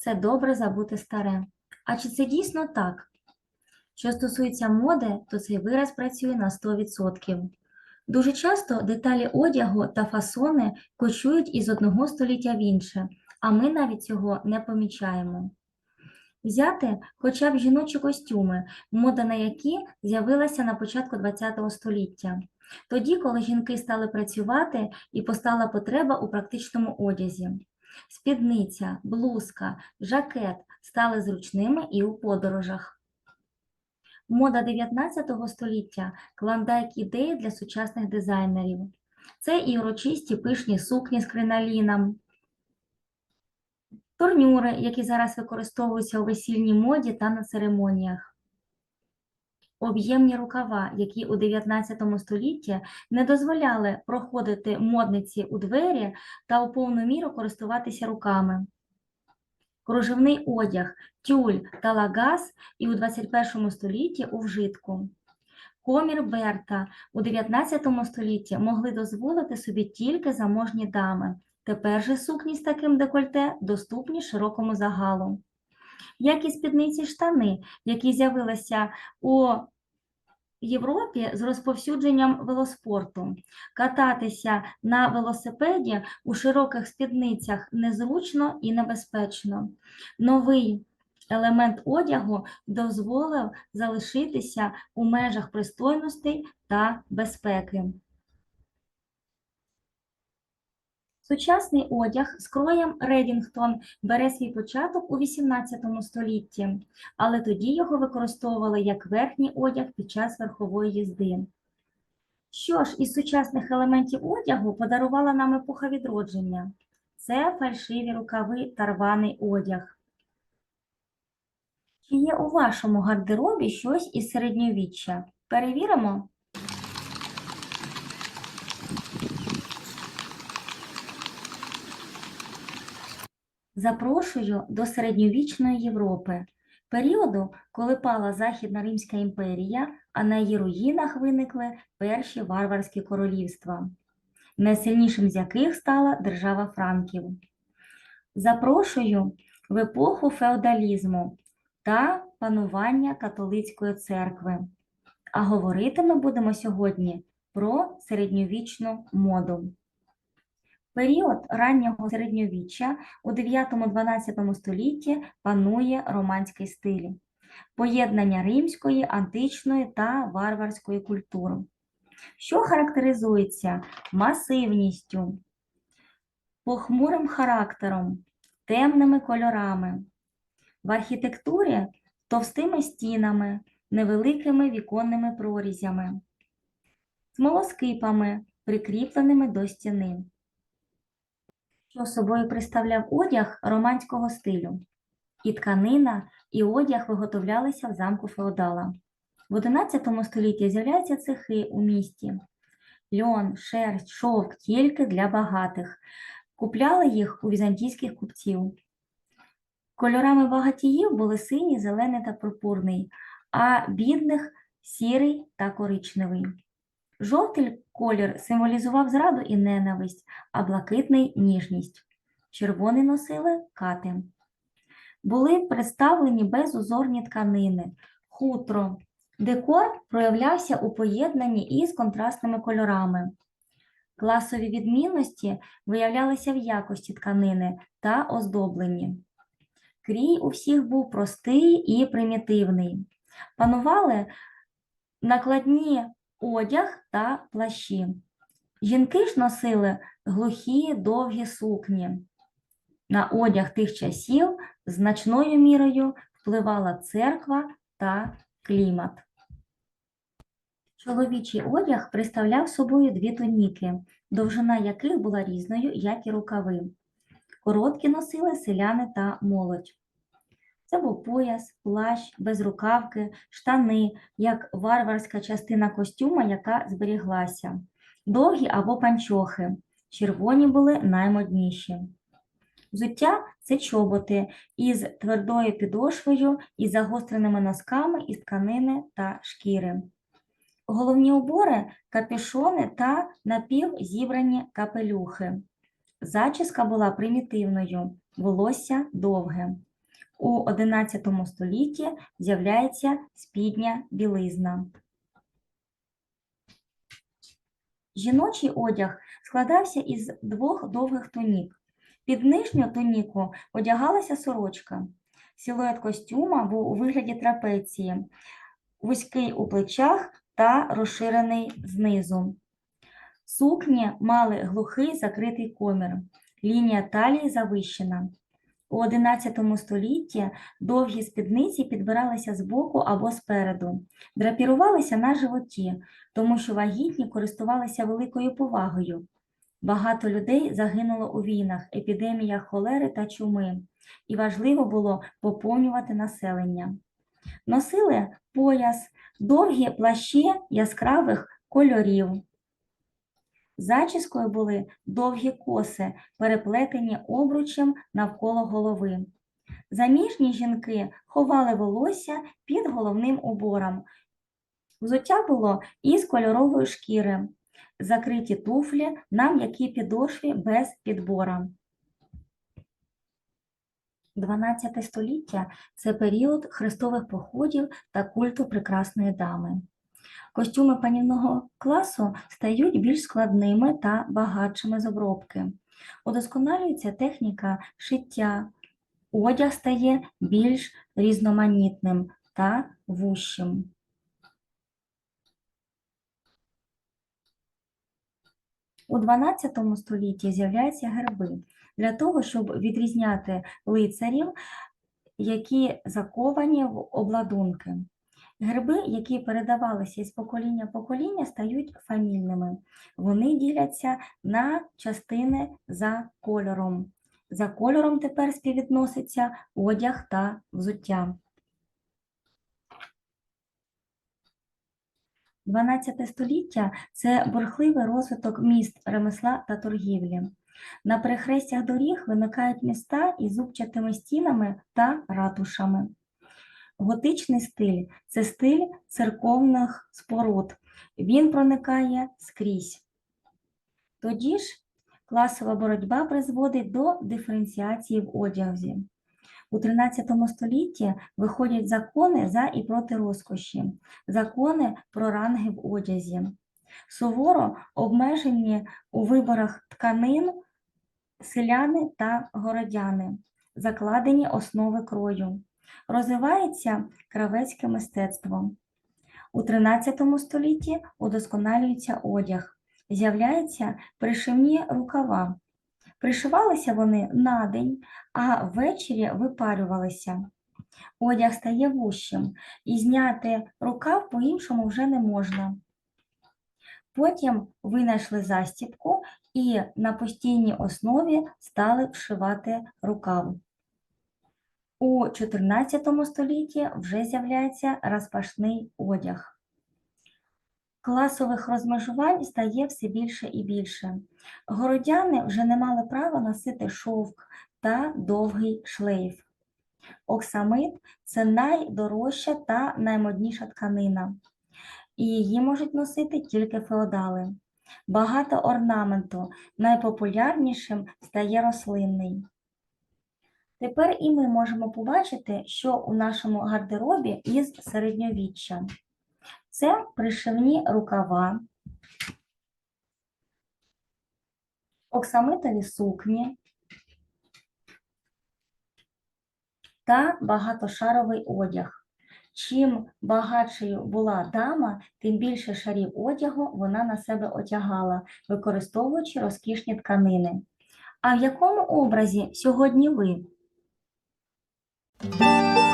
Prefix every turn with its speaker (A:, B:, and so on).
A: це добре забути старе. А чи це дійсно так? Що стосується моди, то цей вираз працює на 100%. Дуже часто деталі одягу та фасони кочують із одного століття в інше, а ми навіть цього не помічаємо. Взяти хоча б жіночі костюми, мода на які з'явилася на початку ХХ століття, тоді, коли жінки стали працювати і постала потреба у практичному одязі. Спідниця, блузка, жакет стали зручними і у подорожах. Мода 19 століття клондайк ідеї для сучасних дизайнерів. Це і урочисті пишні сукні з криноліном, турнюри, які зараз використовуються у весільній моді та на церемоніях, об'ємні рукава, які у 19 столітті не дозволяли проходити модниці у двері та у повну міру користуватися руками. Кружевний одяг, тюль та лагаз і у 21 столітті у вжитку. Комір Берта у 19 столітті могли дозволити собі тільки заможні дами. Тепер же сукні з таким декольте доступні широкому загалу. Як і спідниці штани, які з'явилися у Європі з розповсюдженням велоспорту. Кататися на велосипеді у широких спідницях незручно і небезпечно. Новий елемент одягу дозволив залишитися у межах пристойностей та безпеки. Сучасний одяг з кроєм Редінгтон бере свій початок у XVIII столітті, але тоді його використовували як верхній одяг під час верхової їзди. Що ж із сучасних елементів одягу подарувала нам епоха відродження? Це фальшиві рукави та рваний одяг. Чи є у вашому гардеробі щось із середньовіччя? Перевіримо. Запрошую до середньовічної Європи, періоду, коли пала Західна Римська імперія, а на її руїнах виникли перші варварські королівства, найсильнішим з яких стала держава Франків. Запрошую в епоху феодалізму та панування католицької церкви. А говорити ми будемо сьогодні про середньовічну моду. Період раннього середньовіччя у 9-12 столітті панує романський стиль, поєднання римської, античної та варварської культур, що характеризується масивністю, похмурим характером, темними кольорами, в архітектурі товстими стінами, невеликими віконними прорізями, смолоскипами, прикріпленими до стіни що собою представляв одяг романського стилю. І тканина, і одяг виготовлялися в замку феодала. В XI столітті з'являються цехи у місті. Льон, шерсть, шовк тільки для багатих. Купляли їх у візантійських купців. Кольорами багатіїв були синій, зелений та пурпурний, а бідних сірий та коричневий. Жовтий колір символізував зраду і ненависть, а блакитний ніжність. Червоний носили кати. Були представлені безузорні тканини, хутро. Декор проявлявся у поєднанні із контрастними кольорами. Класові відмінності виявлялися в якості тканини та оздобленні. Крій у всіх був простий і примітивний. Панували накладні одяг та плащі. Жінки ж носили глухі довгі сукні. На одяг тих часів значною мірою впливала церква та клімат. Чоловічий одяг представляв собою дві туніки, довжина яких була різною, як і рукави. Короткі носили селяни та молодь. Це був пояс, плащ, безрукавки, штани, як варварська частина костюма, яка зберіглася, довгі або панчохи. Червоні були наймодніші. Взуття це чоботи із твердою підошвою і загостреними носками із тканини та шкіри. Головні убори капюшони та напівзібрані капелюхи. Зачіска була примітивною, волосся довге. У 11 столітті з'являється спідня білизна. Жіночий одяг складався із двох довгих тунік. Під нижню туніку одягалася сорочка. Силует костюма був у вигляді трапеції, вузький у плечах та розширений знизу. Сукні мали глухий закритий комір, лінія талії завищена. У 11 столітті довгі спідниці підбиралися збоку або спереду, драпірувалися на животі, тому що вагітні користувалися великою повагою. Багато людей загинуло у війнах, епідеміях холери та чуми, і важливо було поповнювати населення. Носили пояс, довгі плащі яскравих кольорів. Зачіскою були довгі коси, переплетені обручем навколо голови. Заміжні жінки ховали волосся під головним убором. Взуття було із кольорової шкіри, закриті туфлі на м'якій підошві без підбора. 12 століття це період хрестових походів та культу прекрасної дами. Костюми панівного класу стають більш складними та багатшими з обробки. Удосконалюється техніка шиття, одяг стає більш різноманітним та вущим. У 12 столітті з'являються герби для того, щоб відрізняти лицарів, які заковані в обладунки. Герби, які передавалися із покоління в покоління, стають фамільними. Вони діляться на частини за кольором. За кольором тепер співвідноситься одяг та взуття. 12 століття це бурхливий розвиток міст ремесла та торгівлі. На перехрестях доріг виникають міста із зубчатими стінами та ратушами. Готичний стиль це стиль церковних споруд. Він проникає скрізь. Тоді ж класова боротьба призводить до диференціації в одязі. У 13 столітті виходять закони за і проти розкоші, закони про ранги в одязі. Суворо обмежені у виборах тканин селяни та городяни, закладені основи крою. Розвивається кравецьке мистецтво. У 13 столітті удосконалюється одяг, з'являються пришивні рукава. Пришивалися вони на день, а ввечері випарювалися. Одяг стає вущим, і зняти рукав по-іншому вже не можна. Потім винайшли застібку і на постійній основі стали вшивати рукав. У 14 столітті вже з'являється розпашний одяг. Класових розмежувань стає все більше і більше. Городяни вже не мали права носити шовк та довгий шлейф. Оксамит це найдорожча та наймодніша тканина, і її можуть носити тільки феодали. Багато орнаменту, найпопулярнішим стає рослинний. Тепер і ми можемо побачити, що у нашому гардеробі із середньовіччя. Це пришивні рукава, оксамитові сукні та багатошаровий одяг. Чим багатшою була дама, тим більше шарів одягу вона на себе одягала, використовуючи розкішні тканини. А в якому образі сьогодні ви? Música